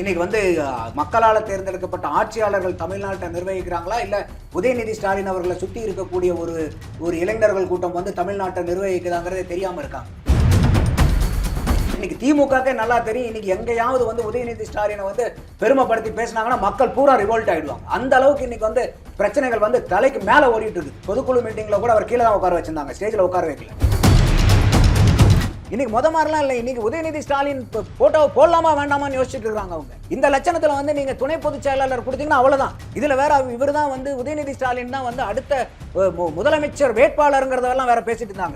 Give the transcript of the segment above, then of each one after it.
இன்னைக்கு வந்து மக்களால் தேர்ந்தெடுக்கப்பட்ட ஆட்சியாளர்கள் தமிழ்நாட்டை நிர்வகிக்கிறாங்களா? இல்லை உதயநிதி ஸ்டாலின் அவர்களை சுற்றி இருக்கக்கூடிய ஒரு ஒரு இளைஞர்கள் கூட்டம் வந்து தமிழ்நாட்டை நிர்வகிக்குதாங்கிறதே தெரியாமல் இருக்காங்க இன்னைக்கு திமுகக்கே நல்லா தெரியும் இன்னைக்கு எங்கேயாவது வந்து உதயநிதி ஸ்டாலினை வந்து பெருமைப்படுத்தி பேசினாங்கன்னா மக்கள் பூரா ரிவோல்ட் ஆயிடுவாங்க. அந்த அளவுக்கு இன்னைக்கு வந்து பிரச்சனைகள் வந்து தலைக்கு மேலே ஓடிட்டு இருக்கு. பொதுக்குழு மீட்டிங்ல கூட அவர் கீழே தான் உட்கார வச்சிருந்தாங்க. ஸ்டேஜில் உட்கார வைக்கல. இன்னைக்கு முத மாதிரிலாம் இல்லை. இன்னைக்கு உதயநிதி ஸ்டாலின் போட்டோ போடலாமா வேண்டாமான்னு யோசிச்சுட்டு இருக்காங்க அவங்க. இந்த லட்சணத்துல வந்து நீங்க துணை பொதுச் செயலாளர் கொடுத்தீங்கன்னா அவ்வளவுதான். இதுல வேற இவர் தான் வந்து உதயநிதி ஸ்டாலின் தான் வந்து அடுத்த மு- முதலமைச்சர் வேட்பாளருங்கிறதெல்லாம் வேற பேசிட்டு இருந்தாங்க.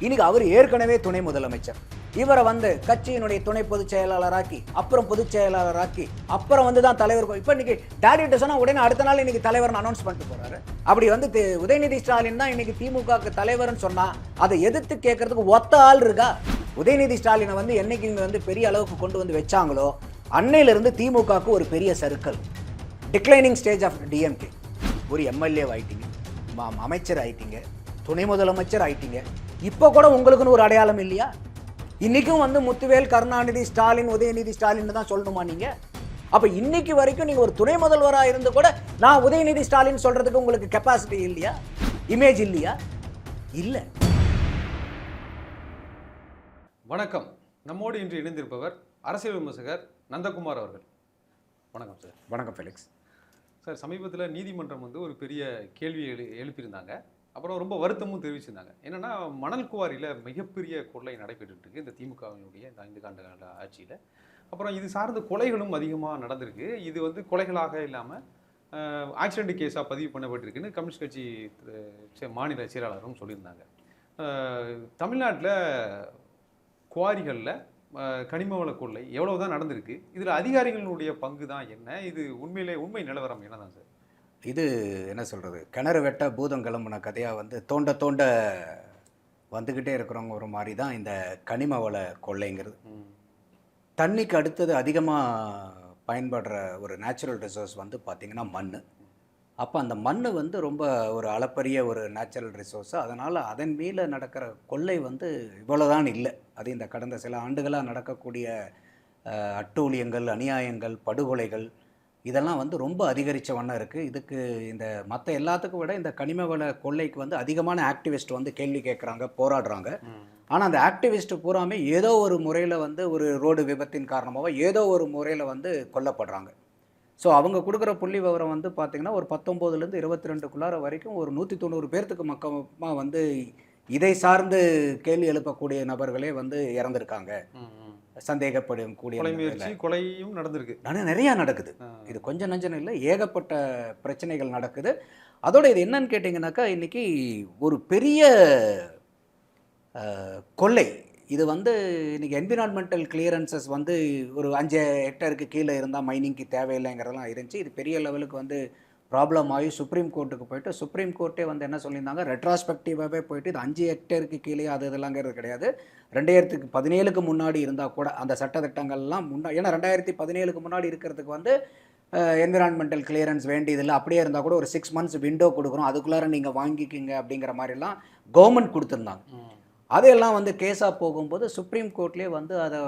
இன்னைக்கு அவர் ஏற்கனவே துணை முதலமைச்சர். இவரை வந்து கட்சியினுடைய துணை பொதுச் செயலாளராக்கி அப்புறம் பொதுச் செயலாளராக்கி அப்புறம் வந்து தான் தலைவர் இப்போ இப்ப இன்னைக்கு டேடிட்ட சொன்னால் உடனே அடுத்த நாள் இன்னைக்கு தலைவர்னு அனௌன்ஸ் பண்ணிட்டு போறாரு. அப்படி வந்து உதயநிதி ஸ்டாலின் தான் இன்னைக்கு திமுகவுக்கு தலைவர்னு சொன்னா அதை எதிர்த்து கேட்கறதுக்கு ஒத்த ஆள் இருக்கா? உதயநிதி ஸ்டாலினை வந்து என்னைக்கு வந்து பெரிய அளவுக்கு கொண்டு வந்து வச்சாங்களோ அன்னையிலிருந்து திமுகவுக்கு ஒரு பெரிய circle declining stage of DMK ஒரு எம்எல்ஏ ஆயிட்டீங்க அமைச்சர் ஆயிட்டீங்க துணை முதலமைச்சர் ஆயிட்டீங்க. இப்போ கூட உங்களுக்குன்னு ஒரு அடையாளம் இல்லையா? இன்னைக்கும் வந்து முத்துவேல் கருணாநிதி ஸ்டாலின் உதயநிதி ஸ்டாலின் தான் சொல்லணுமா நீங்க? அப்ப இன்னைக்கு வரைக்கும் நீங்க ஒரு துணை முதல்வரா இருந்து கூட நான் உதயநிதி ஸ்டாலின் சொல்றதுக்கு உங்களுக்கு கெப்பாசிட்டி இல்லையா? இமேஜ் இல்லையா? இல்ல. வணக்கம். நம்மோடு இன்று இணைந்திருப்பவர் அரசியல் விமர்சகர் நந்தகுமார் அவர்கள். வணக்கம் சார். வணக்கம் ஃபெலிக்ஸ். சார் சமீபத்தில் நீதிமன்றம் வந்து ஒரு பெரிய கேள்வி எழு எழுப்பியிருந்தாங்க. அப்புறம் ரொம்ப வருத்தமும் தெரிவிச்சிருந்தாங்க. என்னென்னா மணல் குவாரியில் மிகப்பெரிய கொள்ளை நடைபெற்றுட்டு இருக்கு இந்த திமுகவினுடைய இந்த ஐந்து காண்ட கால ஆட்சியில். அப்புறம் இது சார்ந்த கொலைகளும் அதிகமாக நடந்திருக்கு. இது வந்து கொலைகளாக இல்லாமல் ஆக்சிடென்ட் கேஸாக பதிவு பண்ணப்பட்டிருக்குன்னு கம்யூனிஸ்ட் கட்சி மாநில செயலாளரும் சொல்லியிருந்தாங்க. தமிழ்நாட்டில் குவாரிகளில் கனிம வள கொள்ளை எவ்வளவு தான் நடந்திருக்கு இதில் அதிகாரிகளுடைய பங்கு தான் என்ன? இது உண்மையிலே உண்மை நிலவரம் என்னதான் சார்? இது என்ன சொல்றது? கிணறு வெட்ட பூதம் கிளம்புன கதையா வந்து தோண்ட தோண்ட வந்துக்கிட்டே இருக்கிறவங்க ஒரு மாதிரி தான் இந்த கனிம வள கொள்ளைங்கிறது. தண்ணிக்கு அடுத்தது அதிகமாக பயன்படுற ஒரு நேச்சுரல் ரிசோர்ஸ் வந்து பார்த்திங்கன்னா மண் அப்போ அந்த மண் வந்து ரொம்ப ஒரு அளப்பரிய ஒரு நேச்சுரல் ரிசோர்ஸ் அதனால் அதன் மேலே நடக்கிற கொள்ளை வந்து இவ்வளோதான் இல்லை. அது இந்த கடந்த சில ஆண்டுகளாக நடக்கக்கூடிய அட்டூழியங்கள் அநியாயங்கள் படுகொலைகள் இதெல்லாம் வந்து ரொம்ப அதிகரித்த வண்ணம் இருக்குது இதுக்கு இந்த மற்ற எல்லாத்துக்கும் விட இந்த கனிம வள கொள்ளைக்கு வந்து அதிகமான ஆக்டிவிஸ்ட் வந்து கேள்வி கேட்குறாங்க போராடுறாங்க. ஆனால் அந்த ஆக்டிவிஸ்ட் பூராமே ஏதோ ஒரு முறையில் வந்து ஒரு ரோடு விபத்தின் காரணமாக ஏதோ ஒரு முறையில் வந்து கொல்லப்படுறாங்க ஸோ அவங்க கொடுக்குற புள்ளி விவரம் வந்து பார்த்திங்கன்னா ஒரு பத்தொம்போதுலேருந்து இருபத்தி ரெண்டுக்குள்ளார வரைக்கும் ஒரு நூற்றி தொண்ணூறு பேர்த்துக்கு மக்கமாக வந்து இதை சார்ந்து கேள்வி எழுப்பக்கூடிய நபர்களே வந்து இறந்துருக்காங்க. சந்தேகப்படும் கூடிய. முயற்சி கொலையும் நடந்திருக்கு. ஆனா நிறையா நடக்குது. இது கொஞ்சம் நஞ்சம் இல்லை ஏகப்பட்ட பிரச்சனைகள் நடக்குது. அதோட இது என்னன்னு கேட்டிங்கனாக்கா இன்னைக்கு ஒரு பெரிய கொள்ளை. இது வந்து இன்னைக்கு என்விரான்மெண்டல் கிளியரன்சஸ் வந்து ஒரு அஞ்சு ஹெக்டருக்கு கீழே இருந்தால் மைனிங்க்கு தேவையில்லைங்கிறதெல்லாம் இருந்துச்சு. இது பெரிய லெவலுக்கு வந்து ப்ராப்ளம் ஆகி சுப்ரீம் கோர்ட்டுக்கு போயிட்டு சுப்ரீம் கோர்ட்டே வந்து என்ன சொல்லியிருந்தாங்க? ரெட்ராஸ்பெக்டிவாகவே போயிட்டு இது அஞ்சு ஹெக்டருக்கு கீழே அது இதெல்லாங்கிறது கிடையாது. ரெண்டாயிரத்துக்கு பதினேழுக்கு முன்னாடி இருந்தால் கூட அந்த சட்டத்திட்டங்கள்லாம் முன்னா ஏன்னா ரெண்டாயிரத்தி பதினேழுக்கு முன்னாடி இருக்கிறதுக்கு வந்து என்விரான்மெண்டல் கிளியரன்ஸ் வேண்டியதில்லை. அப்படியே இருந்தால் கூட ஒரு சிக்ஸ் மந்த்ஸ் விண்டோ கொடுக்குறோம். அதுக்குள்ளார நீங்கள் வாங்கிக்கிங்க அப்படிங்கிற மாதிரிலாம் கவர்மெண்ட் கொடுத்துருந்தாங்க. அதையெல்லாம் வந்து கேஸாக போகும்போது சுப்ரீம் கோர்ட்லேயே வந்து அதை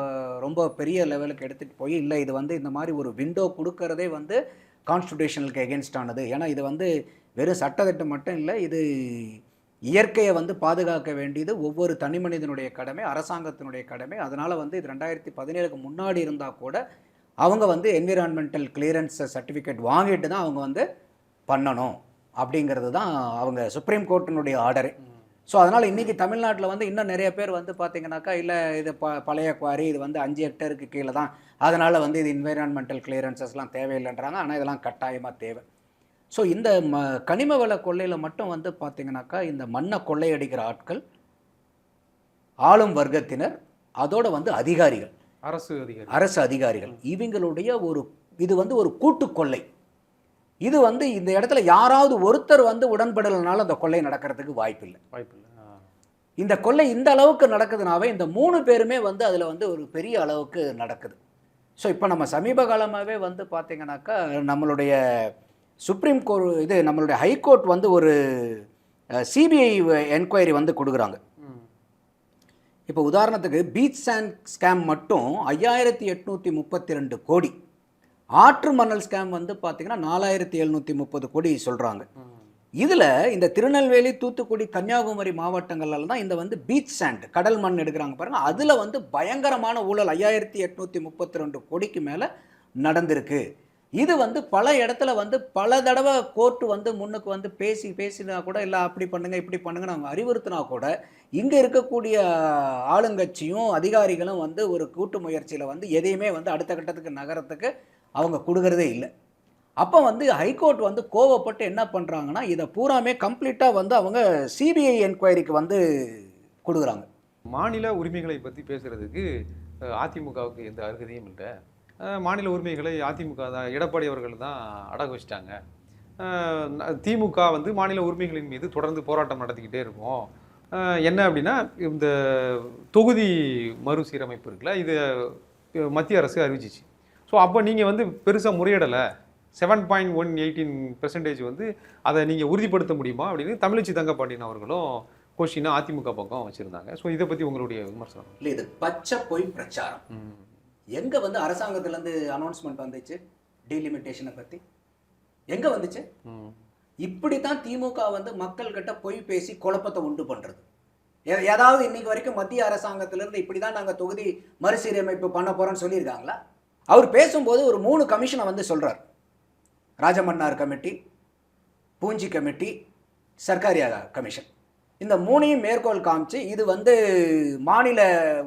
ரொம்ப பெரிய லெவலுக்கு எடுத்துகிட்டு போய் இல்லை இது வந்து இந்த மாதிரி ஒரு விண்டோ கொடுக்கறதே வந்து கான்ஸ்டியூஷனலுக்கு எகென்ஸ்டானது ஏன்னா இது வந்து வெறும் சட்டத்திட்டம் மட்டும் இல்லை இது இயற்கையை வந்து பாதுகாக்க வேண்டியது ஒவ்வொரு தனி மனிதனுடைய கடமை அரசாங்கத்தினுடைய கடமை. அதனால் வந்து இது ரெண்டாயிரத்தி பதினேழுக்கு முன்னாடி இருந்தால் கூட அவங்க வந்து என்விரான்மெண்டல் கிளியரன்ஸ் சர்டிஃபிகேட் வாங்கிட்டு தான் அவங்க வந்து பண்ணணும். அப்படிங்கிறது தான் அவங்க சுப்ரீம் கோர்ட்டினுடைய ஆர்டரு ஸோ அதனால் இன்றைக்கி தமிழ்நாட்டில் வந்து இன்னும் நிறைய பேர் வந்து பார்த்தீங்கன்னாக்கா இல்லை இது ப பழைய குவாரி இது வந்து அஞ்சு ஹெக்டருக்கு கீழே தான். அதனால் வந்து இது என்விரான்மெண்டல் கிளியரன்சஸ்லாம் தேவையில்லைன்றாங்க. ஆனால் இதெல்லாம் கட்டாயமாக தேவை. ஸோ இந்த ம கனிம வள கொள்ளையில் மட்டும் வந்து பார்த்தீங்கன்னாக்கா இந்த மண்ணை கொள்ளையடிக்கிற ஆட்கள் ஆளும் வர்க்கத்தினர் அதோட வந்து அதிகாரிகள். அரசு அதிகாரி அரசு அதிகாரிகள். இவங்களுடைய ஒரு இது வந்து ஒரு கூட்டு கொள்ளை. இது வந்து இந்த இடத்துல யாராவது ஒருத்தர் வந்து உடன்படலைனால அந்த கொள்ளை நடக்கிறதுக்கு வாய்ப்பில்லை. வாய்ப்பு இல்லை ஆ. இந்த கொள்ளை இந்த அளவுக்கு நடக்குதுனாவே இந்த மூணு பேருமே வந்து அதில் வந்து ஒரு பெரிய அளவுக்கு நடக்குது. ஸோ இப்போ நம்ம சமீப காலமாகவே வந்து பார்த்தீங்கன்னாக்கா நம்மளுடைய சுப்ரீம் கோர்ட் இது நம்மளுடைய ஹைகோர்ட் வந்து ஒரு சிபிஐ என்கொயரி வந்து கொடுக்குறாங்க. இப்போ உதாரணத்துக்கு பீச் சாண்ட் ஸ்கேம் மட்டும் ஐயாயிரத்தி எட்நூற்றி முப்பத்தி ரெண்டு கோடி. ஆற்று மணல் ஸ்கேம் வந்து பார்த்தீங்கன்னா நாலாயிரத்தி எழுநூற்றி முப்பது கோடி சொல்கிறாங்க இதில் இந்த திருநெல்வேலி தூத்துக்குடி கன்னியாகுமரி மாவட்டங்கள்ல தான் இந்த வந்து பீச் சாண்ட் கடல் மண் எடுக்கிறாங்க பாருங்கள் அதில் வந்து பயங்கரமான ஊழல் ஐயாயிரத்தி எட்நூற்றி முப்பத்தி ரெண்டு கோடிக்கு மேலே நடந்திருக்கு. இது வந்து பல இடத்துல வந்து பல தடவை கோர்ட்டு வந்து முன்னுக்கு வந்து பேசி பேசினா கூட இல்லை அப்படி பண்ணுங்க இப்படி பண்ணுங்கன்னு அவங்க அறிவுறுத்தினா கூட இங்கே இருக்கக்கூடிய ஆளுங்கட்சியும் அதிகாரிகளும் வந்து ஒரு கூட்டு முயற்சியில் வந்து எதையுமே வந்து அடுத்த கட்டத்துக்கு நகரத்துக்கு அவங்க கொடுக்கறதே இல்லை. அப்போ வந்து ஹைகோர்ட் வந்து கோவப்பட்டு என்ன பண்ணுறாங்கன்னா இதை பூராமே கம்ப்ளீட்டாக வந்து அவங்க சிபிஐ என்கொயரிக்கு வந்து கொடுக்குறாங்க. மாநில உரிமைகளை பற்றி பேசுகிறதுக்கு அதிமுகவுக்கு எந்த அருகதையும் இல்லை. மாநில உரிமைகளை அதிமுக தான் எடப்பாடி அவர்கள் தான் அடகு வச்சிட்டாங்க. திமுக வந்து மாநில உரிமைகளின் மீது தொடர்ந்து போராட்டம் நடத்திக்கிட்டே இருக்கும். என்ன அப்படின்னா இந்த தொகுதி மறுசீரமைப்பு இருக்குல்ல இது மத்திய அரசு அறிவிச்சிச்சு. ஸோ அப்போ நீங்கள் வந்து பெருசாக முறையிடலை. Seven point one eighteen percentage வந்து அதை நீங்கள் உறுதிப்படுத்த முடியுமா அப்படின்னு தமிழச்சி தங்கப்பாண்டியன் அவர்களும் கொஷினை அதிமுக பக்கம் வச்சுருந்தாங்க. ஸோ இதை பற்றி உங்களுடைய விமர்சனம்? இல்லை இது பச்சை பொய் பிரச்சாரம். எங்கே வந்து அரசாங்கத்துலேருந்து அனௌன்ஸ்மெண்ட் வந்துச்சு? டீலிமிட்டேஷனை பற்றி எங்கே வந்துச்சு. இப்படி தான் திமுக வந்து மக்கள்கிட்ட பொய் பேசி குழப்பத்தை உண்டு பண்ணுறது ஏதாவது இன்னைக்கு வரைக்கும் மத்திய அரசாங்கத்திலிருந்து இப்படி தான் நாங்கள் தொகுதி மறுசீரமைப்பு பண்ண போகிறோம்னு சொல்லியிருக்காங்களா? அவர் பேசும்போது ஒரு மூணு கமிஷனை வந்து சொல்கிறார் Rajamannar committee Punchhi committee Sarkaria commission. இந்த மூணையும் மேற்கோள் காமிச்சு இது வந்து மாநில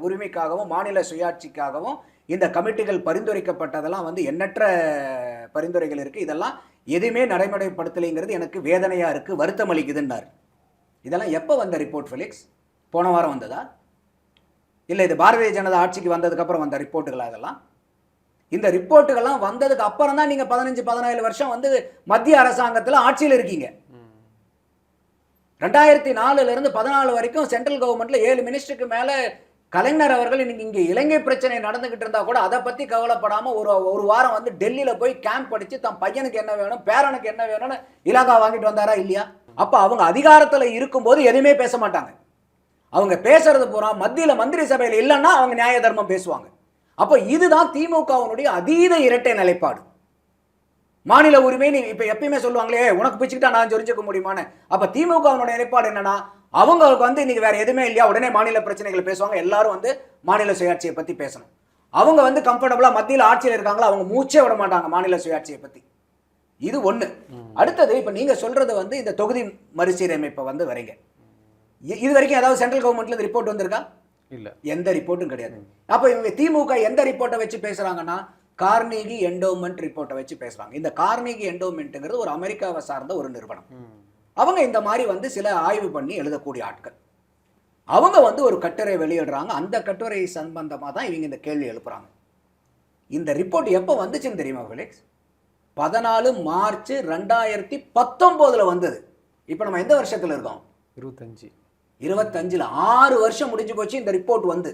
உரிமைக்காகவும் மாநில சுயாட்சிக்காகவும் இந்த கமிட்டிகள் பரிந்துரைக்கப்பட்டதெல்லாம் வந்து எண்ணற்ற பரிந்துரைகள் இருக்குது இதெல்லாம் எதுவுமே நடைமுறைப்படுத்தலைங்கிறது எனக்கு வேதனையாக இருக்குது வருத்தம் அளிக்குதுன்னார். இதெல்லாம் எப்போ வந்த ரிப்போர்ட் ஃபெலிக்ஸ்? போன வாரம் வந்ததா? இல்லை இது பாரதிய ஜனதா ஆட்சிக்கு வந்ததுக்கப்புறம் வந்த ரிப்போர்ட்டுகளா அதெல்லாம் இந்த ரிப்போர்ட்டுகள்லாம் வந்ததுக்கு அப்புறம் தான் நீங்கள் பதினஞ்சு பதினேழு வருஷம் வந்து மத்திய அரசாங்கத்தில் ஆட்சியில் இருக்கீங்க. ரெண்டாயிரத்தி நாலுல இருந்து பதினாலு வரைக்கும் சென்ட்ரல் கவர்மெண்ட்ல ஏழு மினிஸ்டருக்கு மேல கலைஞர் அவர்கள் இன்னைக்கு இங்க இலங்கை பிரச்சனை நடந்துகிட்டு இருந்தா கூட அதை பத்தி கவலைப்படாம ஒரு ஒரு வாரம் வந்து டெல்லியில போய் கேம்ப் படிச்சு தன் பையனுக்கு என்ன வேணும் பேரனுக்கு என்ன வேணும்னு இலாகா வாங்கிட்டு வந்தாரா இல்லையா? அப்ப அவங்க அதிகாரத்துல இருக்கும்போது எதுவுமே பேச மாட்டாங்க. அவங்க பேசுறது பூரா மத்தியில மந்திரி சபையில் இல்லைன்னா அவங்க நியாய தர்மம் பேசுவாங்க. அப்ப இதுதான் திமுகவினுடைய அதீத இரட்டை நிலைப்பாடு. மாநில உரிமை நீ இப்ப எப்பயுமே சொல்லுவாங்களே உனக்கு பிச்சுக்கிட்டா நான் தெரிஞ்சுக்க முடியுமான்னு. அப்ப திமுகவினுடைய நிலைப்பாடு என்னன்னா அவங்களுக்கு வந்து இன்னைக்கு வேற எதுவுமே இல்லையா? உடனே மாநில பிரச்சனைகளை பேசுவாங்க. எல்லாரும் வந்து மாநில சுயாட்சியை பத்தி பேசணும். அவங்க வந்து கம்ஃபர்டபுளா மத்தியில் ஆட்சியில் இருக்காங்களோ? அவங்க மூச்சே விட மாட்டாங்க மாநில சுயாட்சியை பத்தி. இது ஒண்ணு. அடுத்தது இப்ப நீங்க சொல்றது வந்து இந்த தொகுதி மறுசீரமைப்பை வந்து வரீங்க இது வரைக்கும் ஏதாவது சென்ட்ரல் கவர்மெண்ட்ல ரிப்போர்ட் வந்திருக்கா? இல்ல. எந்த ரிப்போர்ட்டும் கிடையாது. அப்ப இவங்க திமுக எந்த ரிப்போர்ட்டை வச்சு பேசுறாங்கன்னா கார்னிகி என்டோமெண்ட் ரிப்போர்ட்டை வச்சு பேசுறாங்க. இந்த கார்னிகி என்டோமெண்ட்ங்கிறது ஒரு அமெரிக்காவை சார்ந்த ஒரு நிறுவனம். அவங்க இந்த மாதிரி வந்து சில ஆய்வு பண்ணி எழுதக்கூடிய ஆட்கள். அவங்க வந்து ஒரு கட்டுரை வெளியிடுறாங்க. அந்த கட்டுரை சம்பந்தமா தான் இவங்க இந்த கேள்வி எழுப்புறாங்க. இந்த ரிப்போர்ட் எப்போ வந்துச்சுன்னு தெரியுமா ஃபெலிக்ஸ் பதினாலு மார்ச் ரெண்டாயிரத்தி பத்தொம்போதுல வந்தது. இப்போ நம்ம எந்த வருஷத்துல இருக்கோம்? இருபத்தஞ்சு. இருபத்தஞ்சில். ஆறு வருஷம் முடிஞ்சு போச்சு இந்த ரிப்போர்ட் வந்து.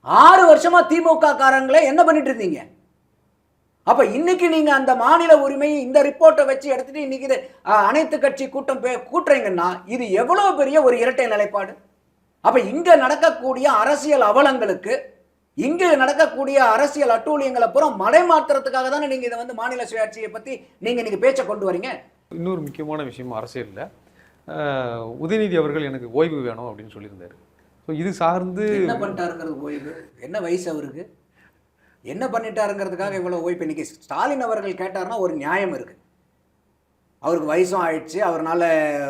ஆறு வருஷமா திமுக காரங்களே என்ன பண்ணிட்டு இருந்தீங்க? அப்ப இன்னைக்கு நீங்க அந்த மாநில உரிமை இந்த ரிப்போர்ட்டை வச்சு எடுத்துட்டு இன்னைக்கு இது அனைத்து கட்சி கூட்டம் பே- கூட்டுறீங்கன்னா இது எவ்வளவு பெரிய ஒரு இரட்டை நிலைப்பாடு? அப்ப இங்க நடக்கக்கூடிய அரசியல் அவலங்களுக்கு இங்க நடக்கக்கூடிய அரசியல் அட்டூழியங்களை பூரா மடைமாத்துறதுக்காக தானே நீங்க இதை வந்து மாநில சுயாட்சியை பத்தி நீங்க இன்னைக்கு பேச்சை கொண்டு வரீங்க? இன்னொரு முக்கியமான விஷயம் அரசியல்ல. உதயநிதி அவர்கள் எனக்கு ஓய்வு வேணும் அப்படின்னு சொல்லியிருந்தாரு. ஸோ இது சார்ந்து என்ன பண்ணிட்டாருங்கிறது ஓய்வு? என்ன வயசு அவருக்கு? என்ன பண்ணிட்டாருங்கிறதுக்காக இவ்வளோ ஓய்வு இன்னைக்கு ஸ்டாலின் அவர்கள் கேட்டாருன்னா ஒரு நியாயம் இருக்குது அவருக்கு வயசும் ஆயிடுச்சு அவர்னால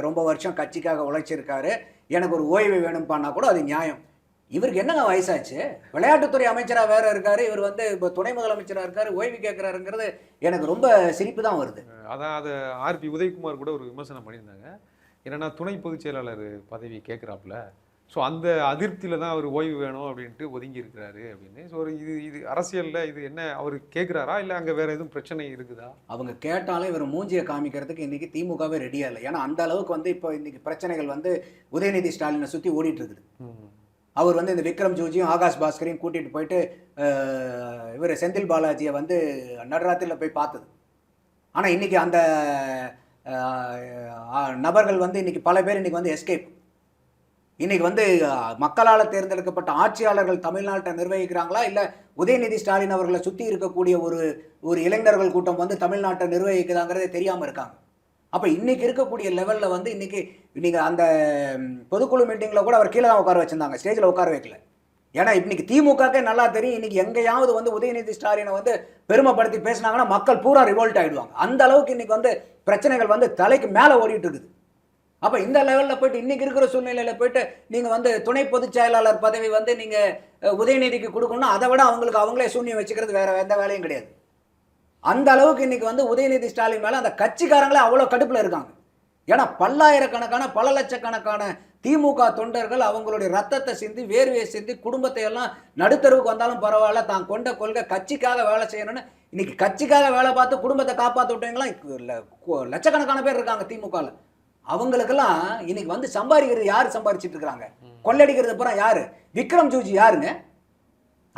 ரொம்ப வருஷம் கட்சிக்காக உழைச்சிருக்காரு எனக்கு ஒரு ஓய்வு வேணும்பான்னா கூட அது நியாயம். இவருக்கு என்னங்க வயசாச்சு? விளையாட்டுத்துறை அமைச்சராக வேற இருக்காரு இவர் வந்து இப்போ துணை முதலமைச்சராக இருக்காரு ஓய்வு கேட்குறாருங்கிறது எனக்கு ரொம்ப சிரிப்பு தான் வருது. அதான் அது ஆர்பி உதயகுமார் கூட ஒரு விமர்சனம் பண்ணியிருந்தாங்க. என்னன்னா துணை பொதுச் செயலாளர் பதவி கேட்குறாப்புல ஸோ அந்த அதிருப்தியில் தான் அவர் ஓய்வு வேணும் அப்படின்ட்டு ஒதுங்கி இருக்கிறாரு அப்படின்னு. ஸோ இது இது அரசியலில் இது என்ன அவர் கேட்குறாரா இல்லை அங்கே வேற எதுவும் பிரச்சனை இருக்குதா? அவங்க கேட்டாலும் இவர் மூஞ்சியை காமிக்கிறதுக்கு இன்னைக்கு திமுகவே ரெடியா இல்லை. ஏன்னா அந்த அளவுக்கு வந்து இப்போ இன்னைக்கு பிரச்சனைகள் வந்து உதயநிதி ஸ்டாலினை சுற்றி ஓடிட்டு இருக்குது. அவர் வந்து இந்த விக்ரம் ஜோஜியும் ஆகாஷ் பாஸ்கரையும் கூட்டிட்டு போயிட்டு இவர் செந்தில் பாலாஜியை வந்து நடுராத்திரியில் போய் பார்த்தது. ஆனால் இன்னைக்கு அந்த நபர்கள் வந்து இன்னைக்கு பல பேர் இன்னைக்கு வந்து எஸ்கேப் இன்னைக்கு வந்து மக்களால் தேர்ந்தெடுக்கப்பட்ட ஆட்சியாளர்கள் தமிழ்நாட்டை நிர்வகிக்கிறாங்களா? இல்லை உதயநிதி ஸ்டாலின் அவர்களை சுற்றி இருக்கக்கூடிய ஒரு ஒரு இளைஞர்கள் கூட்டம் வந்து தமிழ்நாட்டை நிர்வகிக்குதாங்கிறதே தெரியாமல் இருக்காங்க. அப்போ இன்றைக்கி இருக்கக்கூடிய லெவலில் வந்து இன்றைக்கி நீங்கள் அந்த பொதுக்குழு மீட்டிங்கில் கூட அவர் கீழே தான் உட்கார வச்சிருந்தாங்க ஸ்டேஜில் உட்கார வைக்கல. ஏன்னா இன்னைக்கு திமுகக்கே நல்லா தெரியும் இன்னைக்கு எங்கேயாவது வந்து உதயநிதி ஸ்டாலினை வந்து பெருமைப்படுத்தி பேசினாங்கன்னா மக்கள் பூரா ரிவோல்ட் ஆகிடுவாங்க அந்த அளவுக்கு இன்னைக்கு வந்து பிரச்சனைகள் வந்து தலைக்கு மேலே ஓடிட்டு இருக்குது. அப்போ இந்த லெவலில் போயிட்டு இன்றைக்கி இருக்கிற சூழ்நிலையில் போயிட்டு நீங்கள் வந்து துணை பொதுச் செயலாளர் பதவி வந்து நீங்கள் உதயநிதிக்கு கொடுக்கணும்னா அதை விட அவங்களுக்கு அவங்களே சூன்யம் வச்சுக்கிறது வேறு எந்த வேலையும் கிடையாது. அந்த அளவுக்கு இன்றைக்கி வந்து உதயநிதி ஸ்டாலின் மேலே அந்த கட்சிக்காரங்களே அவ்வளோ கடுப்பில் இருக்காங்க. ஏன்னா பல்லாயிரக்கணக்கான பல லட்சக்கணக்கான திமுக தொண்டர்கள் அவங்களுடைய ரத்தத்தை சிந்தி வேர்வையை சிந்தி குடும்பத்தை எல்லாம் நடுத்தருவுக்கு வந்தாலும் பரவாயில்ல தான் கொண்ட கொள்கை கட்சிக்காக வேலை செய்யணும்னு இன்னைக்கு கட்சிக்காக வேலை பார்த்து குடும்பத்தை காப்பாற்ற விட்டவங்களாம் லட்சக்கணக்கான பேர் இருக்காங்க திமுகவில் அவங்களுக்கெல்லாம் இன்னைக்கு வந்து சம்பாதிக்கிறது யார் சம்பாதிச்சிட்டு இருக்கிறாங்க? கொள்ளடிக்கிறது அப்புறம் யாரு? விக்ரம் ஜூஜி யாருங்க?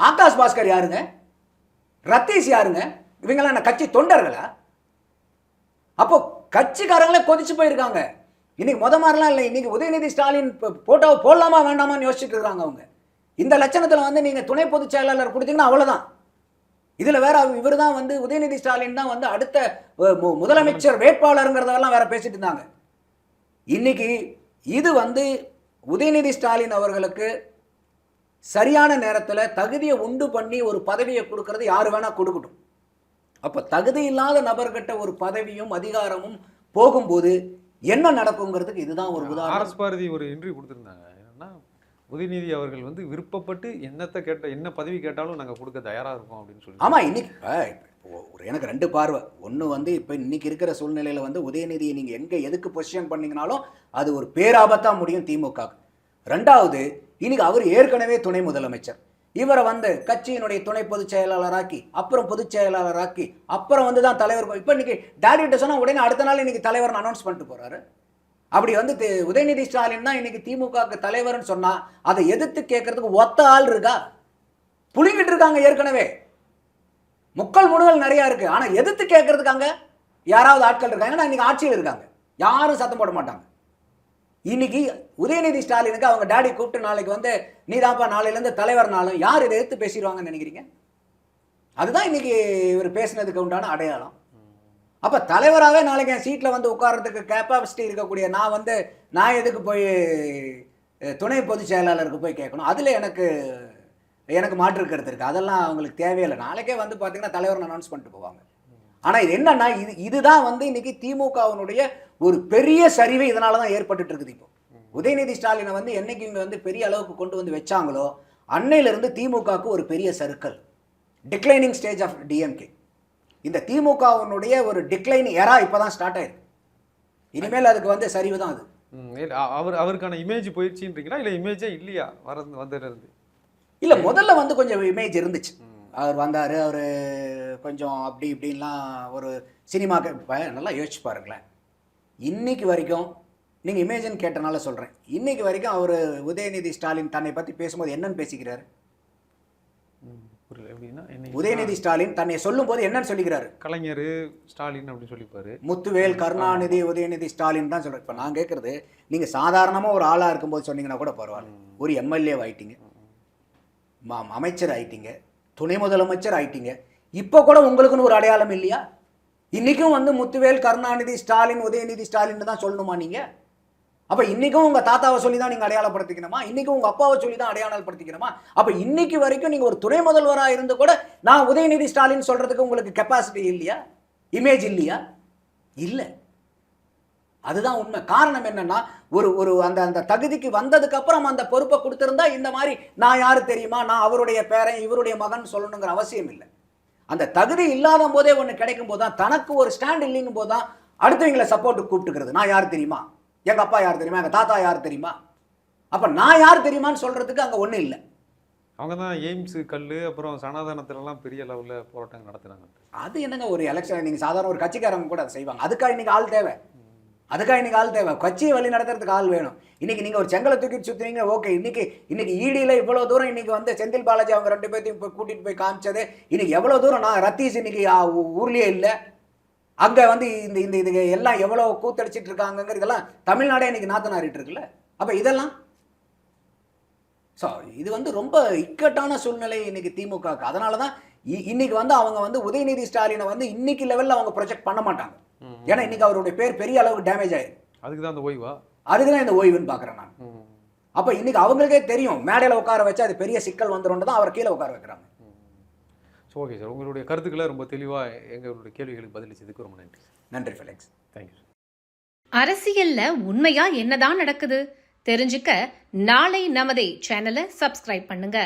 ஆகாஷ் பாஸ்கர் யாருங்க? ரத்தீஷ் யாருங்க? இவங்கெல்லாம் என்ன கட்சி தொண்டர்களா? அப்போ கட்சிக்காரங்களே கொதிச்சு போயிருக்காங்க. இன்னைக்கு முத மாதிரிலாம் இல்லை. இன்னைக்கு உதயநிதி ஸ்டாலின் போட்டோ போடலாமா வேண்டாமான்னு யோசிச்சுட்டு இருக்காங்க அவங்க. இந்த லட்சணத்தில் வந்து நீங்கள் துணை பொதுச் செயலாளர் கொடுத்தீங்கன்னா அவ்வளோதான் இதில் வேற இவர் தான் வந்து உதயநிதி ஸ்டாலின் தான் வந்து அடுத்த முதலமைச்சர் வேட்பாளருங்கிறதெல்லாம் வேற பேசிட்டு இருந்தாங்க. இன்னைக்கு இது வந்து உதயநிதி ஸ்டாலின் அவர்களுக்கு சரியான நேரத்தில் தகுதியை உண்டு பண்ணி ஒரு பதவியை கொடுக்கறது யார் வேணா கொடுக்கட்டும். அப்போ தகுதி இல்லாத நபர்கிட்ட ஒரு பதவியும் அதிகாரமும் போகும்போது என்ன நடக்குங்கிறதுக்கு இதுதான் ஒரு உதாரணம். பாரதி ஒரு இன்டர்வியூ கொடுத்துருந்தாங்க. என்னன்னா உதயநிதி அவர்கள் வந்து விருப்பப்பட்டு என்னத்தை கேட்ட என்ன பதவி கேட்டாலும் நாங்க கொடுக்க தயாரா இருக்கோம் அப்படின்னு சொல்லி ஆமா இன்னைக்கு ஒரு எனக்கு ரெண்டு பார்வை. ஒன்று வந்து இப்போ இன்னைக்கு இருக்கிற சூழ்நிலையில் வந்து உதயநிதியை நீங்கள் எங்கே எதுக்கு பொசிஷன் பண்ணீங்கனாலும் அது ஒரு பேராபத்தாக முடியும் திமுக ரெண்டாவது இன்னைக்கு அவர் ஏற்கனவே துணை முதலமைச்சர். இவரை வந்து கட்சியினுடைய துணை பொதுச் செயலாளராக்கி அப்புறம் பொதுச் செயலாளராக்கி அப்புறம் வந்து தான் தலைவர் இப்போ இன்னைக்கு டேடிட்ட சொன்னா உடனே அடுத்த நாள் இன்னைக்கு தலைவர்னு அனௌன்ஸ் பண்ணிட்டு போகிறாரு அப்படி வந்து உதயநிதி ஸ்டாலின் தான் இன்னைக்கு திமுகவுக்கு தலைவர்னு சொன்னா அதை எதிர்த்து கேட்கறதுக்கு ஒத்த ஆள் இருக்கா? புளிங்கிட்டு இருக்காங்க ஏற்கனவே. முக்கள் முடுகள் நிறையா இருக்கு. ஆனால் எதிர்த்து கேட்கறதுக்காங்க யாராவது ஆட்கள் இருக்காங்கன்னா இன்னைக்கு ஆட்சியில் இருக்காங்க. யாரும் சத்தம் போட மாட்டாங்க. இன்னைக்கு உதயநிதி ஸ்டாலினுக்கு அவங்க டாடி கூப்பிட்டு நாளைக்கு வந்து நீதாப்பா நாளையிலேருந்து தலைவர்னாலும் யார் இதை எடுத்து பேசிடுவாங்கன்னு நினைக்கிறீங்க? அதுதான் இன்னைக்கு இவர் பேசினதுக்கு உண்டான அடையாளம். அப்போ தலைவராகவே நாளைக்கு என் சீட்டில் வந்து உட்கார்றதுக்கு கேப்பாசிட்டி இருக்கக்கூடிய நான் வந்து நான் எதுக்கு போய் துணை பொதுச் செயலாளருக்கு போய் கேட்கணும்? அதில் எனக்கு எனக்கு மாற்று கருத்து இருக்குது அதெல்லாம் அவங்களுக்கு தேவையில்லை. நாளைக்கே வந்து பார்த்தீங்கன்னா தலைவர் அனௌன்ஸ் பண்ணிட்டு போவாங்க. ஆனால் இது என்னன்னா இது இதுதான் வந்து இன்னைக்கு திமுகவினுடைய ஒரு பெரிய சரிவு இதனால தான் ஏற்பட்டுட்டு இருக்குது இப்போ. உதயநிதி ஸ்டாலினை வந்து என்னைக்கு இங்கே வந்து பெரிய அளவுக்கு கொண்டு வந்து வச்சாங்களோ அன்னையிலிருந்து திமுகவுக்கு ஒரு பெரிய circle declining stage of DMK இந்த திமுகவினுடைய ஒரு டிக்ளைன் எரா இப்போ தான் ஸ்டார்ட் ஆயிருக்கு. இனிமேல் அதுக்கு வந்து சரிவு தான் அது அவர் அவருக்கான இமேஜ் போயிடுச்சுன்றீங்களா? இல்லை இமேஜே இல்லையா? வரது வந்ததுல இல்லை முதல்ல வந்து கொஞ்சம் இமேஜ் இருந்துச்சு. அவர் வந்தார் அவர் கொஞ்சம் அப்படி இப்படின்லாம் ஒரு சினிமாக்கு நல்லா யோசிச்சு பாருங்களேன். இன்னைக்கு வரைக்கும் நீங்கள் இமேஜின் கேட்டனால சொல்கிறேன் இன்னைக்கு வரைக்கும் அவர் உதயநிதி ஸ்டாலின் தன்னை பற்றி பேசும்போது என்னன்னு பேசிக்கிறாரு? உதயநிதி ஸ்டாலின் தன்னை சொல்லும்போது என்னன்னு சொல்லிக்கிறாரு? கலைஞர் ஸ்டாலின் அப்படின்னு சொல்லிப்பாரு. முத்துவேல் கருணாநிதி உதயநிதி ஸ்டாலின் தான் சொல்கிறேன் இப்போ நான் கேட்குறது நீங்கள் சாதாரணமாக ஒரு ஆளாக இருக்கும்போது சொன்னீங்கன்னா கூட பரவாயில்ல. ஒரு எம்எல்ஏ ஆயிட்டீங்க அமைச்சர் ஆயிட்டீங்க. துணை முதலமைச்சர் ஆயிட்டீங்க. இப்போ கூட உங்களுக்குன்னு ஒரு அடையாளம் இல்லையா? இன்றைக்கும் வந்து முத்துவேல் கருணாநிதி ஸ்டாலின் உதயநிதி ஸ்டாலின் தான் சொல்லணுமா நீங்கள் அப்போ இன்றைக்கும் உங்கள் தாத்தாவை சொல்லி தான் நீங்கள் அடையாளப்படுத்திக்கணுமா? இன்றைக்கும் உங்கள் அப்பாவை சொல்லி தான் அடையாளப்படுத்திக்கணுமா? அப்போ இன்னைக்கு வரைக்கும் நீங்கள் ஒரு துணை முதல்வராக இருந்து கூட நான் உதயநிதி ஸ்டாலின் சொல்கிறதுக்கு உங்களுக்கு கெப்பாசிட்டி இல்லையா? இமேஜ் இல்லையா? இல்லை. அதுதான் உண்மை. காரணம் என்னன்னா ஒரு ஒரு அந்த அந்த தகுதிக்கு வந்ததுக்கு அப்புறம் அந்த பொறுப்பை கொடுத்திருந்தா இந்த மாதிரி நான் யாரு தெரியுமா? நான் அவருடைய பேரன் இவருடைய மகன் சொல்லணுங்கிற அவசியம் இல்லை. அந்த தகுதி இல்லாத போதே ஒன்று கிடைக்கும் போது தான் தனக்கு ஒரு ஸ்டாண்ட் இல்லைங்கும் போது தான் அடுத்தவங்களை சப்போர்ட் கூப்பிட்டுக்கிறது. நான் யார் தெரியுமா? எங்க அப்பா யார் தெரியுமா? எங்க தாத்தா யார் தெரியுமா? அப்ப நான் யார் தெரியுமான்னு சொல்றதுக்கு அங்க ஒண்ணும் இல்லை. அவங்க தான் எய்ம்ஸ் கல்லு அப்புறம் சனாதனத்துலலாம் பெரிய லெவல்ல போராட்டம் நடத்துனாங்க அது என்னங்க ஒரு எலெக்ஷன் நீங்க சாதாரண ஒரு கட்சிக்காரங்க கூட அதை செய்வாங்க. அதுக்காக இன்னைக்கு ஆள் தேவை. அதுக்காக இன்றைக்கி ஆள் தேவை. கட்சியை வழி நடத்துறதுக்கு ஆள் வேணும். இன்றைக்கி நீங்கள் ஒரு செங்கலை தூக்கிட்டு சுற்றுறீங்க ஓகே. இன்றைக்கி இன்றைக்கி ஈடியில் இவ்வளோ தூரம் இன்னைக்கு வந்து செந்தில் பாலாஜி அவங்க ரெண்டு பேர்த்தையும் போய் கூட்டிகிட்டு போய் காமிச்சது. இன்றைக்கி எவ்வளோ தூரம் நான் ரத்தீஷ் இன்றைக்கி ஆ, இல்லை. அங்கே வந்து இந்த இந்த இது எல்லாம் எவ்வளோ கூத்தடிச்சிட்டு இருக்காங்கங்கிறது இதெல்லாம் தமிழ்நாடே இன்னைக்கு நாத்தனாரிட்டு இருக்குல்ல. அப்போ இதெல்லாம் ஸோ இது வந்து ரொம்ப இக்கட்டான சூழ்நிலை இன்றைக்கி திமுகக்கு அதனால தான் இன்னைக்கு வந்து அவங்க வந்து உதயநிதி ஸ்டாலினை வந்து இன்னைக்கு லெவலில் அவங்க ப்ரொஜெக்ட் பண்ண மாட்டாங்க. ஏன்னா இன்னைக்கு அவருடைய பேர் பெரிய அளவுக்கு டேமேஜ் ஆயிருக்கு. அதுக்கு தான் அந்த ஓய்வா? அதுக்கு தான் இந்த ஓய்வுன்னு பார்க்குறேன் நான். அப்போ இன்னைக்கு அவங்களுக்கே தெரியும் மேடையில் உட்கார வச்சு அது பெரிய சிக்கல் வந்துடும் தான் அவர் கீழே உட்கார வைக்கிறாங்க. ஸோ ஓகே சார் உங்களுடைய கருத்துக்களை ரொம்ப தெளிவாக எங்களுடைய கேள்விகளுக்கு பதிலளிச்சதுக்கு ரொம்ப நன்றி நன்றி ஃபெலிக்ஸ் தேங்க்யூ அரசியல்ல உண்மையா என்னதான் நடக்குது? தெரிஞ்சுக்க நாளை நமதே சேனலை சப்ஸ்கிரைப் பண்ணுங்க.